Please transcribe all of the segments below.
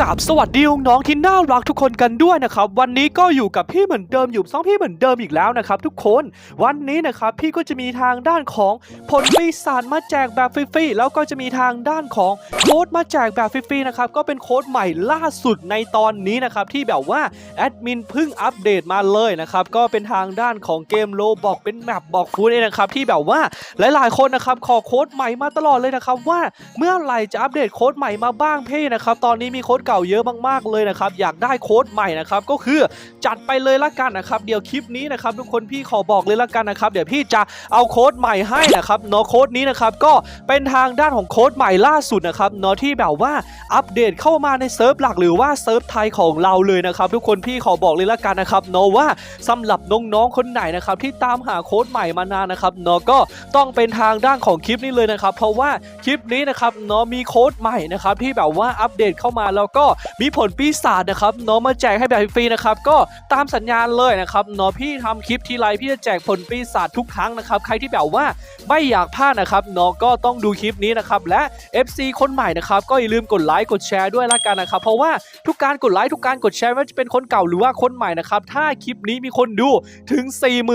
กับสวัสดีน้องที่น่ารักทุกคนกันด้วยนะครับ วันนี้ก็อยู่กับพี่เหมือนเดิมอยู่ซ่องพี่เหมือนเดิมอีกแล้วนะครับ ทุกคนวันนี้นะครับพี่ก็จะมีทางด้านของผลปีศาจมาแจกแบบฟรีๆแล้วก็จะมีทางด้านของโค้ดมาแจกแบบฟรีๆนะครับก็เป็นโค้ดใหม่ล่าสุดในตอนนี้นะครับที่แบบว่าแอดมินเพิ่งอัปเดตมาเลยนะครับก็เป็นทางด้านของเกมโลบอกเป็นแมปบอกฟูดเองนะครับที่แบบว่าหลายๆคนนะครับขอโค้ดใหม่มาตลอดเลยนะครับว่าเมื่อไหร่จะอัปเดตโค้ดใหม่มาบ้างพี่นะครับตอนนี้มีโค้ดเก่าเยอะมากๆเลยนะครับอยากได้โค้ดใหม่นะครับก็คือจัดไปเลยละกันนะครับเดี๋ยวคลิปนี้นะครับทุกคนพี่ขอบอกเลยละกันนะครับเดี๋ยวพี่จะเอาโค้ดใหม่ให้นะครับเนาะโค้ดนี้นะครับก็เป็นทางด้านของโค้ดใหม่ล่าสุดนะครับเนาะที่แบบว่าอัปเดตเข้ามาในเซิร์ฟหลักหรือว่าเซิร์ฟไทยของเราเลยนะครับทุกคนพี่ขอบอกเลยละกันนะครับเนาะว่าสำหรับน้องๆคนไหนนะครับที่ตามหาโค้ดใหม่มานานนะครับเนาะก็ต้องเป็นทางด้านของคลิปนี้เลยนะครับเพราะว่าคลิปนี้นะครับเนาะมีโค้ดใหม่นะครับที่แบบว่าอัปเดตเข้ามาแล้วก็มีผลปีศาจนะครับเนาะมาแจกให้แบบฟรีนะครับก็ตามสัญญาณเลยนะครับเนาะพี่ทำคลิปทีไรพี่จะแจกผลปีศาจทุกครั้งนะครับใครที่แบบว่าไม่อยากพลาดนะครับเนาะก็ต้องดูคลิปนี้นะครับและ FC คนใหม่นะครับก็อย่าลืมกดไลค์กดแชร์ด้วยละกันนะครับเพราะว่าทุกการกดไลค์ทุกการกดแชร์ไม่ว่าจะเป็นคนเก่าหรือว่าคนใหม่นะครับถ้าคลิปนี้มีคนดูถึง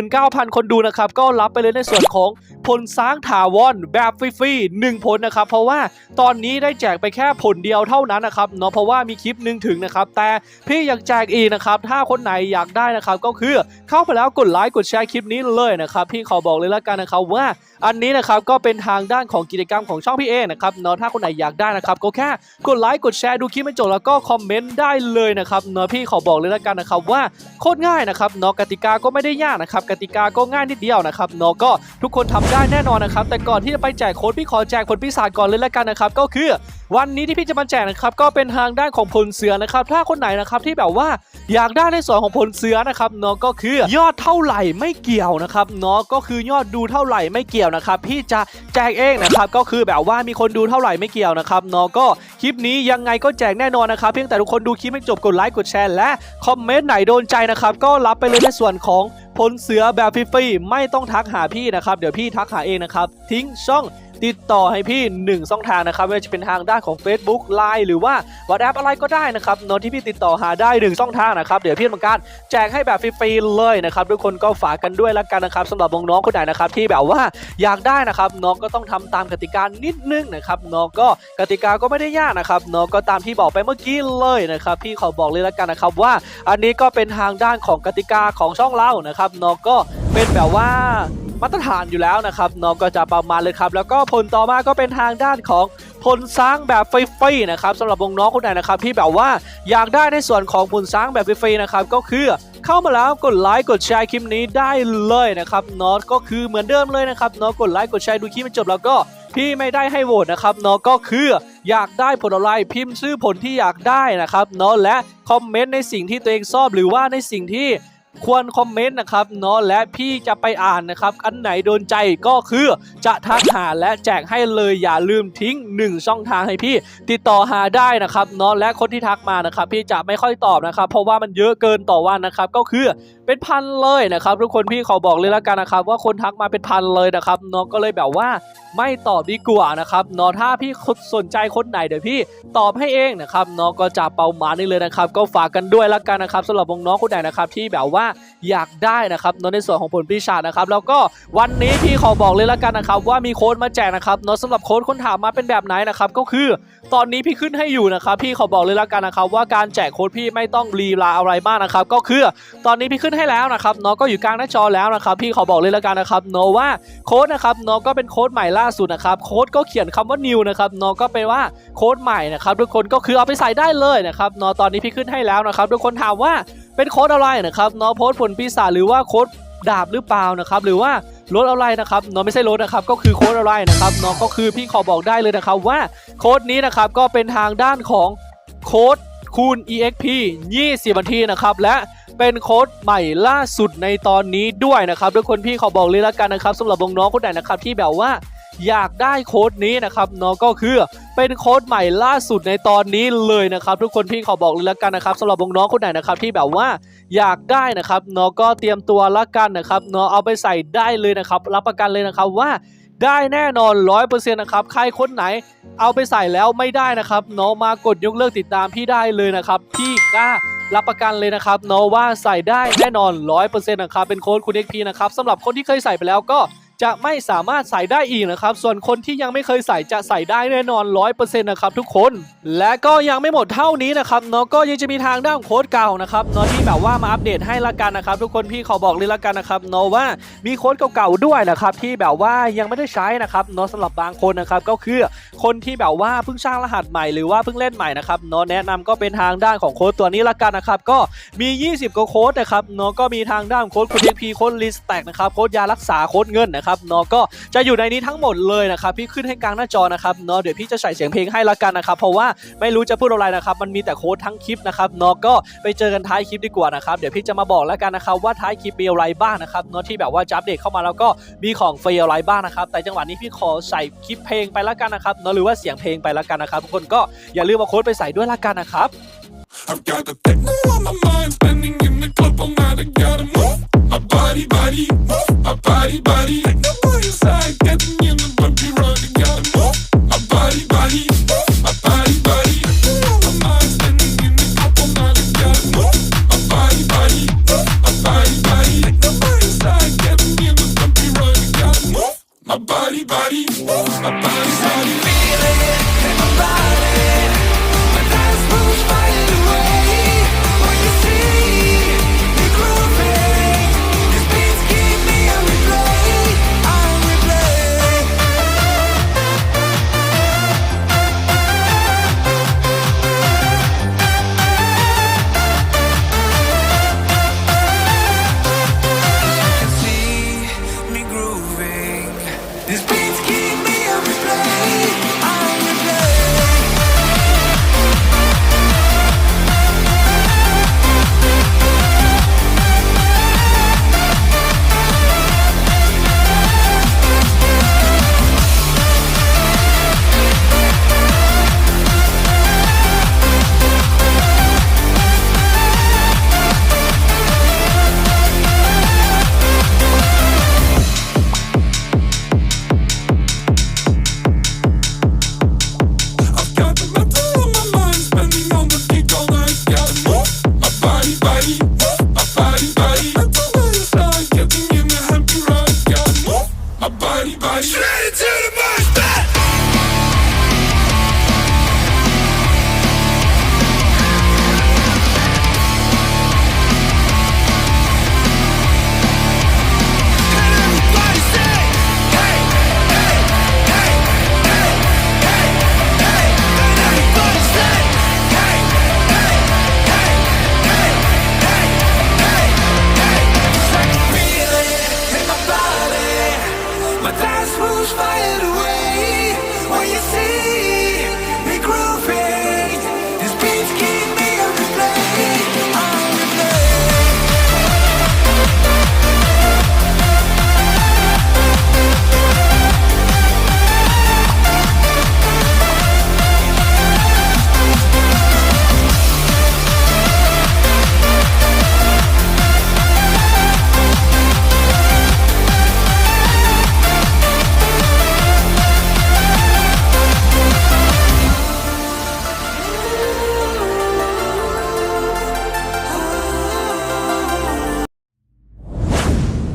49,000 คนดูนะครับก็รับไปเลยในส่วนของผลสร้างถาวรแบบฟรีๆหนึ่งผลนะครับเพราะว่าตอนนี้ได้แจกไปแค่ผลเดียวเท่านั้นนะครับเนาะเพราะว่ามีคลิปหนึ่งถึงนะครับ แต่พี่อยากแจกอีกนะครับ ถ้าคนไหนอยากได้นะครับ ก็คือเข้าไปแล้วกดไลค์กดแชร์คลิปนี้เลยนะครับ พี่ขอบอกเลยละกันนะครับว่าอันนี้นะครับก็เป็นทางด้านของกิจกรรมของช่องพี่เองนะครับเนาะถ้าคนไหนอยากได้นะครับ ก็แค่กดไลค์กดแชร์ดูคลิปไม่จบแล้วก็คอมเมนต์ได้เลยนะครับเนาะพี่ขอบอกเลยละกันนะครับว่าโคตรง่ายนะครับเนาะกติกาก็ไม่ได้ยากนะครับกติกาก็ง่ายนิดเดียวนะครับเนาะก็ทุกคนทำได้แน่นอนนะครับแต่ก่อนที่จะไปแจกโค้ดพี่ขอแจกผลปีศาจก่อนเลยละกันนะครับก็คือ วันนี้ที่พี่จะมาแจกนะครับก็เป็นทางด้านของผลเสือนะครับ ถ้าคนไหนนะครับที่แบบว่าอยากได้ในส่วนของผลเสือนะครับเนาะก็คือยอดเท่าไหร่ไม่เกี่ยวนะครับเนาะก็คือยอดดูเท่าไหร่ไม่เกี่ยวนะครับพี่จะแจกเองนะครับก็คือแบบว่ามีคนดูเท่าไหร่ไม่เกี่ยวนะครับเนาะก็คลิปนี้ยังไงก็แจกแน่นอนนะครับเพียงแต่ทุกคนดูคลิปให้จบกดไลค์กดแชร์และคอมเมนต์ไหนโดนใจนะครับก็รับไปเลยในส่วนของผลเสือแบบฟรีๆไม่ต้องทักหาพี่นะครับเดี๋ยวพี่ทักหาเองนะครับทิ้งช่อง ติดต่อให้พี่ 1 ช่องทางนะครับไม่ว่าจะเป็นทางด้านของ Facebook Line หรือว่า WhatsApp อะไรก็ได้นะครับโน้ตที่พี่ติดต่อหาได้ 1 ช่องทางนะครับเดี๋ยวพี่ทำการแจกให้แบบฟรีๆเลยนะครับทุกคนก็ฝากกันด้วยละกันนะครับสำหรับน้องๆคนไหนนะครับที่แบบว่าอยากได้นะครับน้องก็ต้องทำตามกติกานิดนึงนะครับน้องก็กติกาก็ไม่ได้ยากนะครับน้องก็ตามที่บอกไปเมื่อกี้เลยนะครับพี่ขอบอกเลยละกันนะครับว่า อันนี้ก็เป็นทางด้านของกติกาของช่องเรานะครับน้องก็ เป็นแบบว่ามาตรฐานอยู่แล้วนะครับเนาะก็จะประมาณเลยครับ แล้วก็ผลต่อมาก็เป็นทางด้านของผลสร้างแบบฟรีๆนะครับสำหรับวงน้องคนไหนนะครับที่แบบว่าอยากได้ในส่วนของผลสร้างแบบฟรีๆนะครับก็คือเข้ามาแล้วกดไลค์กดแชร์คลิปนี้ได้เลยนะครับเนาะก็คือเหมือนเดิมเลยนะครับเนาะกดไลค์กดแชร์ดูคลิปมันจบแล้วก็พี่ไม่ได้ให้โหวตนะครับเนาะก็คืออยากได้ผลอะไรพิมพ์ชื่อผลที่อยากได้นะครับเนาะและคอมเมนต์ในสิ่งที่ตัวเองชอบหรือว่าในสิ่งที่ ควรคอมเมนต์นะครับเนาะและพี่จะไปอ่านนะครับ อันไหนโดนใจก็คือจะทักหาและแจกให้เลยอย่าลืมทิ้ง 1 ช่องทางให้พี่ ติดต่อหาได้นะครับเนาะและคนที่ทักมานะครับ พี่จะไม่ค่อยตอบนะครับ เพราะว่ามันเยอะเกินต่อวันนะครับ ก็คือเป็นพันเลยนะครับ ทุกคนพี่ขอบอกเลยแล้วกันนะครับ ว่าคนทักมาเป็นพันเลยนะครับเนาะก็เลยแบบว่าไม่ตอบดีกว่านะครับเนาะถ้าพี่สนใจคนไหนเดี๋ยวพี่ตอบให้เองนะครับน้องก็จะเป่าหมานี่เลยนะครับ ก็ฝากกันด้วยละกันนะครับสำหรับน้องๆคนไหนนะครับที่แบบว่าอยากได้นะครับนในส่วนของผลปีศาจนะครับแล้วก็วันนี้พี่ขอบอกเลยละกันนะครับ ว่ามีโค้ดมาแจกนะครับนสำหรับโค้ดคนถามมาเป็นแบบไหนนะครับก็คือตอนนี้พี่ขึ้นให้อยู่นะครับพี่ขอบอกเลยละกันนะครับ ว่าการแจกโค้ดพี่ไม่ต้องรีลาอะไรมากนะครับก็คือตอนนี้พี่ขึ้นให้แล้วนะครับเน้องก็อยู่กลางหน้าจอแล้วนะครับพี่ขอบอกเลยละกันนะครับเน้องว่าโค้ดนะครับเน้องก็เป็นโค้ดใหม่ล่าสุดนะครับโค้ดก็เขียนคำว่า new นะครับเน้องก็เป็นว่าโค้ดใหม่นะครับทุกคนก็คือเอาไปใส่ได้เลยนะครับเนาะตอนนี้พี่ขึ้นให้แล้วนะครับทุกคนถามว่า เป็นโค้ดอะไรนะครับเนาะโพสผลปีศาจหรือว่าโค้ดดาบหรือเปล่านะครับหรือว่ารถอะไรนะครับเนาะไม่ใช่รถนะครับก็คือโค้ดอะไรนะครับเนาะก็คือพี่ขอบอกได้เลยนะครับว่าโค้ดนี้นะครับก็เป็นทางด้านของโค้ดคูณ exp 20นทีนะครับและเป็นโค้ดใหม่ล่าสุดในตอนนี้ด้วยนะครับทุกคนพี่ขอบอกเลยละกันนะครับสำหรับวงน้องคนไหนนะครับที่แบบว่า อยากได้โค้ดนี้นะครับเนาะก็คือเป็นโค้ดใหม่ล่าสุดในตอนนี้เลยนะครับ ทุกคนพี่ขอบอกเลยละกันนะครับสำหรับน้องๆคนไหนนะครับที่แบบว่าอยากได้นะครับเนาะก็เตรียมตัวละกันนะครับเนาะเอาไปใส่ได้เลยนะครับรับประกันเลยนะครับว่าได้แน่นอน 100%นะครับใครคนไหนเอาไปใส่แล้วไม่ได้นะครับเนาะมากดยกเลิกติดตามพี่ได้เลยนะครับพี่กล้ารับประกันเลยนะครับเนาะว่าใส่ได้แน่นอน 100%นะครับเป็นโค้ดคุณ XP นะครับสำหรับคนที่เคยใส่ไปแล้วก็ จะไม่สามารถใส่ได้อีกนะครับ ส่วนคนที่ยังไม่เคยใส่จะใส่ได้แน่นอน 100%นะครับทุกคน และก็ยังไม่หมดเท่านี้นะครับเนาะก็ยังจะมีทางด้านโค้ดเก่านะครับเนาะที่แบบว่ามาอัปเดตให้ละกันนะครับ ทุกคนพี่ขอบอกเลยละกันนะครับเนาะว่ามีโค้ดเก่าๆด้วยนะครับที่แบบว่ายังไม่ได้ใช้นะครับเนาะสำหรับบางคนนะครับก็คือคนที่แบบว่าเพิ่งสร้างรหัสใหม่หรือว่าเพิ่งเล่นใหม่นะครับเนาะแนะนำก็เป็นทางด้านของโค้ดตัวนี้ละกันนะครับก็มี 20กว่าโค้ดนะครับเนาะก็มีทางด้านโค้ดคุณ XP โค้ดลิสแตกนะครับโค้ดยารักษาโค้ดเงินนะครับเนาะก็จะอยู่ในนี้ทั้งหมดเลยนะครับพี่ขึ้นให้กลางหน้าจอนะครับเนาะเดี๋ยวพี่จะใส่เสียงเพลงให้ละกันนะครับเพราะว่าไม่รู้จะพูดอะไรนะครับมันมีแต่โค้ดทั้งคลิปนะครับเนาะก็ไปเจอกันท้ายคลิปดีกว่านะครับเดี๋ยวพี่จะมาบอกแล้วกันนะครับว่าท้ายคลิปมีอะไรบ้างนะครับเนาะที่แบบว่าจะอัปเดตเข้ามาแล้วก็มีของฟรีอะไรบ้างนะครับแต่จังหวะนี้พี่ขอใส่คลิปเพลงไปละกันนะครับเนาะหรือว่าเสียงเพลงไปละกันนะครับทุกคนก็อย่าลืมเอาโค้ดไปใส่ด้วยละกันนะครับ I've got the techno on my mind, spending in the club all night. I gotta move body, body, move my body, body. The boy inside,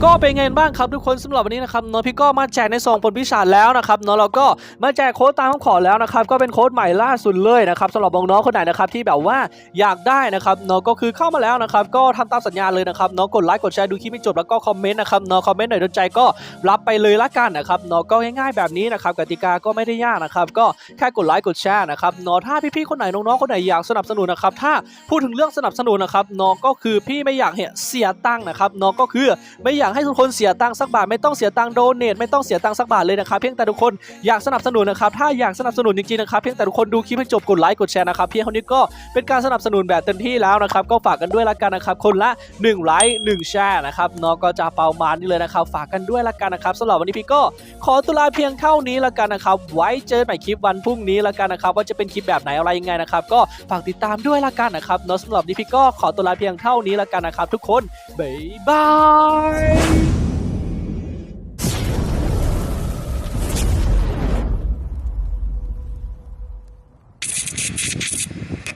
ก็เป็นไงบ้างครับทุกคนสำหรับวันนี้นะครับเนาะพี่ก็มาแจกในซองผลพิศาแล้วนะครับเนาะเราก็มาแจกโค้ดตามคำขอแล้วนะครับก็เป็นโค้ดใหม่ล่าสุดเลยนะครับสำหรับน้องๆคนไหนนะครับที่แบบว่าอยากได้นะครับเนาะก็คือเข้ามาแล้วนะครับก็ทำตามสัญญาเลยนะครับเนาะกดไลค์กดแชร์ดูคลิปไม่จบแล้วก็คอมเมนต์นะครับเนาะคอมเมนต์หน่อยโดนใจก็รับไปเลยละกันนะครับเนาะก็ง่ายๆแบบนี้นะครับกติกาก็ไม่ได้ยากนะครับก็แค่กดไลค์กดแชร์นะครับเนาะถ้าพี่ๆคนไหนน้องๆคนไหนอยากสนับสนุนนะครับถ้าพูดถึงเรื่องสนับสนุนนะครับเนาะก็คือพี่ไม่อยากเสียตังค์นะครับเนาะก็คือไม่อยากให้ทุกคนเสียตังค์สักบาทไม่ต้องเสียตังค์โดเนทไม่ต้องเสียตังค์สักบาทเลยนะครับเพียงแต่ทุกคนอยากสนับสนุนนะครับถ้าอยากสนับสนุนจริงๆนะครับเพียงแต่ทุกคนดูคลิปให้จบกดไลค์กดแชร์นะครับเพียงเท่านี้ก็เป็นการสนับสนุนแบบเต็มที่แล้วนะครับก็ฝากกันด้วยละกันนะครับคนละ1ไลค์1แชร์นะครับเนาะก็จะเปามานี่เลยนะครับฝากกันด้วยละกันนะครับสำหรับวันนี้พี่ก็ขอตุลาเพียงเท่านี้ละกันนะครับไว้เจอกันใหม่คลิปวันพรุ่งนี้ละกันนะครับว่าจะเป็นคลิปแบบไหนอะไรยังไงนะครับก็ฝากติดตามด้วยละกันนะครับเนาะสำหรับนี้พี่ก็ขอตุลาเพียงเท่านี้ละกันนะครับทุกคนบ๊ายบาย Bye.